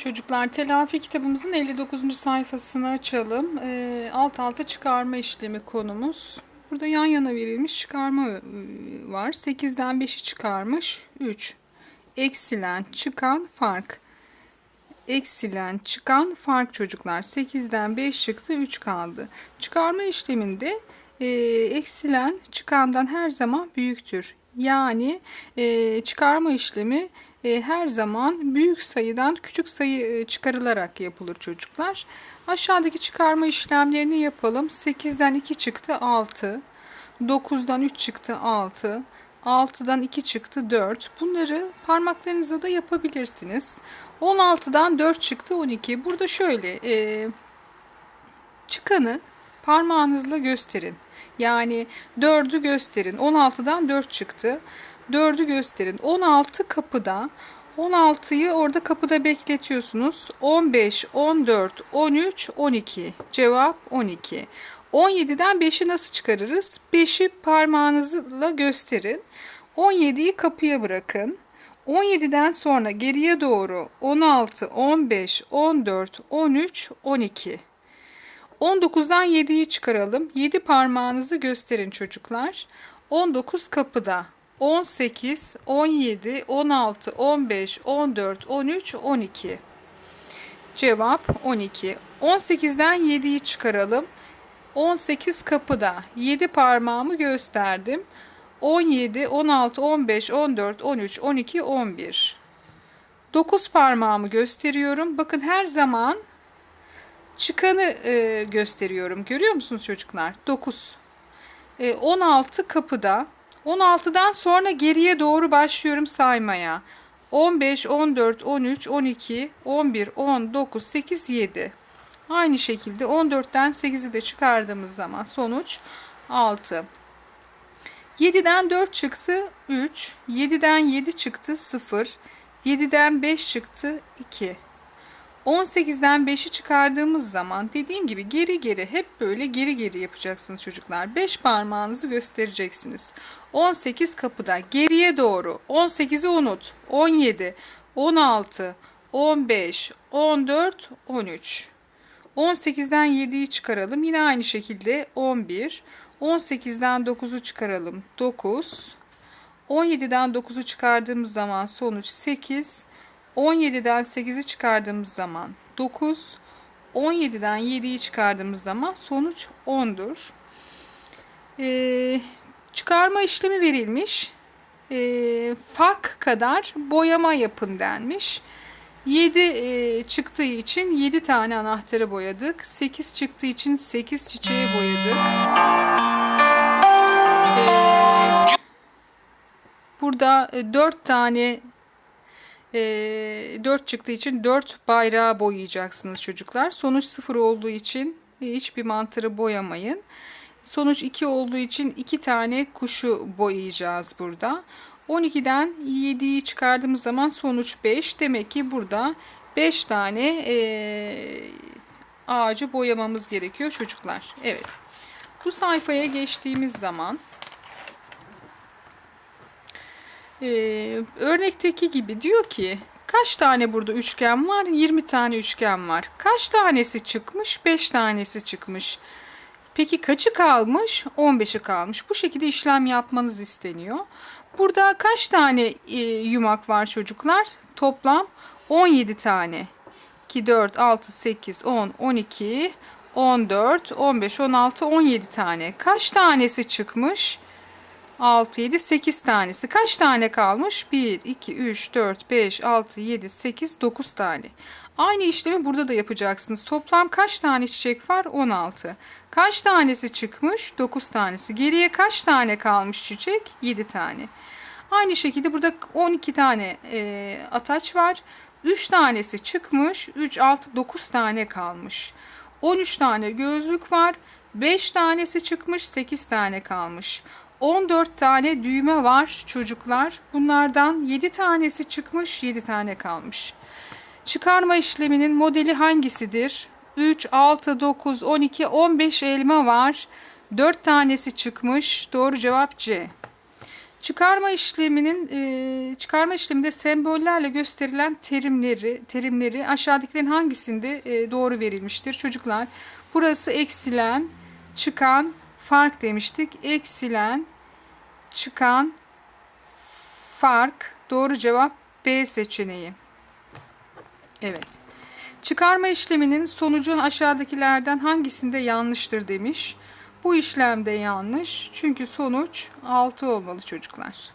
Çocuklar telafi kitabımızın 59. sayfasını açalım. Ee, alt alta çıkarma işlemi konumuz. Burada yan yana verilmiş çıkarma e, var. 8'den 5'i çıkarmış. 3. Eksilen çıkan fark. Eksilen çıkan fark çocuklar. 8'den 5 çıktı 3 kaldı. Çıkarma işleminde e, eksilen çıkandan her zaman büyüktür. Yani e, çıkarma işlemi e, her zaman büyük sayıdan küçük sayı e, çıkarılarak yapılır çocuklar. Aşağıdaki çıkarma işlemlerini yapalım. 8'den 2 çıktı 6. 9'dan 3 çıktı 6. 6'dan 2 çıktı 4. Bunları parmaklarınızla da yapabilirsiniz. 16'dan 4 çıktı 12. Burada şöyle e, çıkanı parmağınızla gösterin. Yani 4'ü gösterin. 16'dan 4 çıktı. 4'ü gösterin. 16 kapıda. 16'yı orada kapıda bekletiyorsunuz. 15, 14, 13, 12. Cevap 12. 17'den 5'i nasıl çıkarırız? 5'i parmağınızla gösterin. 17'yi kapıya bırakın. 17'den sonra geriye doğru 16, 15, 14, 13, 12. 19'dan 7'yi çıkaralım. 7 parmağınızı gösterin çocuklar. 19 kapıda. 18, 17, 16, 15, 14, 13, 12. Cevap 12. 18'den 7'yi çıkaralım. 18 kapıda. 7 parmağımı gösterdim. 17, 16, 15, 14, 13, 12, 11. 9 parmağımı gösteriyorum. Bakın her zaman çıkanı e, gösteriyorum. Görüyor musunuz çocuklar? 9. E, 16 kapıda. 16'dan sonra geriye doğru başlıyorum saymaya. 15, 14, 13, 12, 11, 10, 9, 8, 7. Aynı şekilde 14'ten 8'i de çıkardığımız zaman sonuç 6. 7'den 4 çıktı 3. 7'den 7 çıktı 0. 7'den 5 çıktı 2. 18'den 5'i çıkardığımız zaman dediğim gibi geri geri hep böyle geri geri yapacaksınız çocuklar. 5 parmağınızı göstereceksiniz. 18 kapıda geriye doğru 18'i unut. 17, 16, 15, 14, 13. 18'den 7'yi çıkaralım. Yine aynı şekilde 11. 18'den 9'u çıkaralım. 9. 17'den 9'u çıkardığımız zaman sonuç 8. 17'den 8'i çıkardığımız zaman 9. 17'den 7'yi çıkardığımız zaman sonuç 10'dur. Ee, çıkarma işlemi verilmiş. Ee, fark kadar boyama yapın denmiş. 7 e, çıktığı için 7 tane anahtarı boyadık. 8 çıktığı için 8 çiçeği boyadık. Ee, burada 4 tane e, 4 çıktığı için 4 bayrağı boyayacaksınız çocuklar. Sonuç 0 olduğu için hiçbir mantarı boyamayın. Sonuç 2 olduğu için 2 tane kuşu boyayacağız burada. 12'den 7'yi çıkardığımız zaman sonuç 5. Demek ki burada 5 tane e, ağacı boyamamız gerekiyor çocuklar. Evet. Bu sayfaya geçtiğimiz zaman e, örnekteki gibi diyor ki kaç tane burada üçgen var? 20 tane üçgen var. Kaç tanesi çıkmış? 5 tanesi çıkmış. Peki kaçı kalmış? 15'i kalmış. Bu şekilde işlem yapmanız isteniyor. Burada kaç tane e, yumak var çocuklar? Toplam 17 tane. 2, 4, 6, 8, 10, 12, 14, 15, 16, 17 tane. Kaç tanesi çıkmış? 6, 7, 8 tanesi. Kaç tane kalmış? 1, 2, 3, 4, 5, 6, 7, 8, 9 tane. Aynı işlemi burada da yapacaksınız. Toplam kaç tane çiçek var? 16. Kaç tanesi çıkmış? 9 tanesi. Geriye kaç tane kalmış çiçek? 7 tane. Aynı şekilde burada 12 tane e, ataç var. 3 tanesi çıkmış. 3, 6, 9 tane kalmış. 13 tane gözlük var. 5 tanesi çıkmış. 8 tane kalmış. 14 tane düğme var çocuklar. Bunlardan 7 tanesi çıkmış, 7 tane kalmış. Çıkarma işleminin modeli hangisidir? 3, 6, 9, 12, 15 elma var. 4 tanesi çıkmış. Doğru cevap C. Çıkarma işleminin e, çıkarma işleminde sembollerle gösterilen terimleri terimleri aşağıdakilerin hangisinde e, doğru verilmiştir çocuklar? Burası eksilen, çıkan, fark demiştik. Eksilen, çıkan, fark. Doğru cevap B seçeneği. Evet. Çıkarma işleminin sonucu aşağıdakilerden hangisinde yanlıştır demiş. Bu işlemde yanlış. Çünkü sonuç 6 olmalı çocuklar.